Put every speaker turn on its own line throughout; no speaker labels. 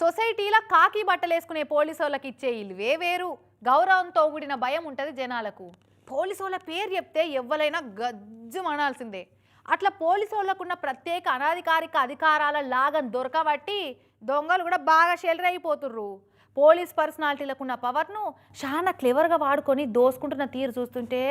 సొసైటీలో కాకి బట్టలు వేసుకునే పోలీసు వాళ్ళకి ఇచ్చే ఇల్వే వేరు. గౌరవంతో కూడిన భయం ఉంటుంది జనాలకు. పోలీసు వాళ్ళ పేరు చెప్తే ఎవ్వరైనా గజ్జు అనాల్సిందే అట్లా పోలీసు వాళ్ళకున్న ప్రత్యేక అనధికారిక అధికారాల లాగం దొరకబట్టి దొంగలు కూడా బాగా షెల్టర్ అయిపోతుర్రు పోలీస్ పర్సనాలిటీలకున్న పవర్ను చాలా క్లెవర్గా వాడుకొని దోసుకుంటున్న తీరు చూస్తుంటే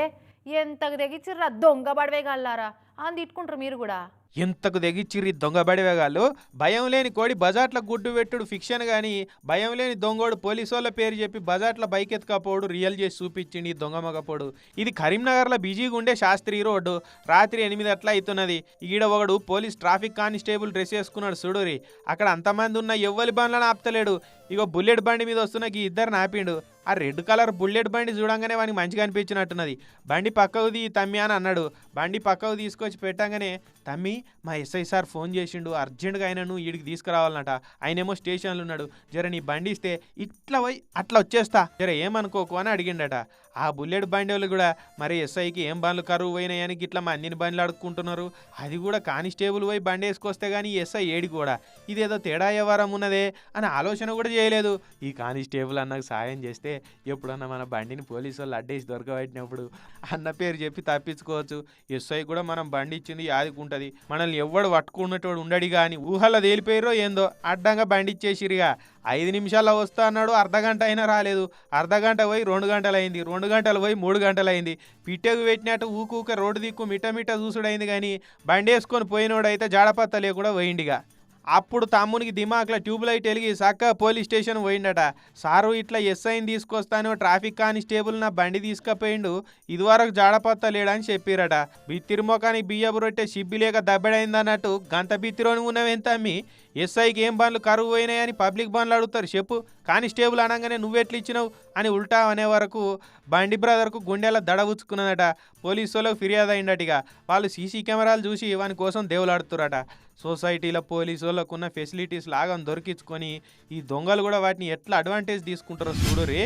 ఎంతకు తెగిచ్చిర్రా దొంగ బడవేగల్లారా అని తిట్టుకుంటారు మీరు కూడా.
ఇంతకు తెగిచ్చిర్రి దొంగబడివేగాలు భయం లేని కోడి బజాట్ల గుడ్డు పెట్టుడు ఫిక్షన్ కానీ భయం లేని దొంగోడు పోలీసోళ్ళ వాళ్ళ పేరు చెప్పి బజాట్ల బైక్ ఎత్తుకపోడు రియల్ చేసి చూపించింది దొంగమగపోడు దొంగ మగపోడు. ఇది కరీంనగర్లో బిజీగా ఉండే శాస్త్రి రోడ్డు. రాత్రి ఎనిమిది అట్లా అవుతున్నది ఈడ ఒకడు పోలీస్ ట్రాఫిక్ కానిస్టేబుల్ డ్రెస్ వేసుకున్నాడు చూడురి అక్కడ అంతమంది ఉన్న ఎవ్వరి బండ్లను ఆపుతలేడు. ఇగో బుల్లెట్ బండి మీద వస్తున్న ఈ ఇద్దరు ఆపిండు. ఆ రెడ్ కలర్ బుల్లెట్ బండి చూడంగానే వానికి మంచిగా అనిపించినట్టున్నది. బండి పక్కకు తీ తమ్మి అని అన్నాడు. బండి పక్కకు తీసుకొచ్చి పెట్టంగానే తమ్మి మా ఎస్ఐ సార్ ఫోన్ చేసిండు అర్జెంటుగా ఆయనను ఈడికి తీసుకురావాలన్నట. ఆయనేమో స్టేషన్లో ఉన్నాడు. జర నీ బండి ఇస్తే ఇట్లా పోయి అట్లా వచ్చేస్తా. జర ఏమనుకోకు అని అడిగిండట. ఆ బుల్లెట్ బండి వాళ్ళు కూడా మరి ఎస్ఐకి ఏం బండ్లు కరువు పోయినాయని ఇట్లా మా అన్ని బండ్లు అడుక్కుంటున్నారు అది కూడా కానిస్టేబుల్ పోయి బండి వేసుకొస్తే కానీ ఎస్ఐ ఏడి కూడా. ఇదేదో తేడా వ్యవహారం ఉన్నదే అని ఆలోచన కూడా చేయలేదు. ఈ కానిస్టేబుల్ అన్నకు సాయం చేస్తే ఎప్పుడన్నా మన బండిని పోలీసు వాళ్ళు అడ్డేసి దొరకబెట్టినప్పుడు అన్న పేరు చెప్పి తప్పించుకోవచ్చు. ఎస్ఐ కూడా మనం బండి ఇచ్చింది యాదుకుంటుంది. మనల్ని ఎవ్వడు పట్టుకున్నటోడు ఉండడి కానీ ఊహల్లో తేలిపోయారో ఏందో? అడ్డంగా బండిచ్చేసిరిగా ఐదు నిమిషాల్లో వస్తా అన్నాడు అర్ధగంట అయినా రాలేదు. అర్ధగంట పోయి రెండు గంటలు అయింది రెండు గంటలు పోయి మూడు గంటలు అయింది పిట్టకు పెట్టినట్టు ఊకూక రోడ్డు దిక్కు మిట్ట మిట్ట చూసుడైంది కానీ బండి వేసుకొని పోయినోడైతే జాడపత్త లేకుండా పోయిండిగా. అప్పుడు తమ్మునికి దిమాక్లో ట్యూబ్ లైట్ వెలిగి చక్క పోలీస్ స్టేషన్ పోయిండట. సారు ఇట్లా ఎస్ఐని తీసుకొస్తాను ట్రాఫిక్ కానిస్టేబుల్ నా బండి తీసుకుపోయిండు ఇదివరకు జాడపత్త లేడని చెప్పిరట. బిత్తిరిమోకానికి బియ్యపు రొట్టె సిబ్బి లేక దబ్బెడైందన్నట్టు గంత బిత్తిరోని ఉన్నవేంతమ్మి ఎస్ఐకి ఏం బండ్లు కరువు పోయినాయని పబ్లిక్ బండ్లు అడుగుతారు చెప్పు. కానిస్టేబుల్ అనగానే నువ్వెట్లు ఇచ్చినావు అని ఉల్టా అనే వరకు బండి బ్రదర్కు గుండెల దడవుచ్చుకున్నదట పోలీసు వాళ్ళకు ఫిర్యాదు అయిందటిగా వాళ్ళు సీసీ కెమెరాలు చూసి వాని కోసం దేవులాడుతురట. సొసైటీలో పోలీసు వాళ్ళకు ఉన్న ఫెసిలిటీస్ లాగా దొరికించుకొని ఈ దొంగలు కూడా వాటిని ఎట్లా అడ్వాంటేజ్ తీసుకుంటారో చూడరే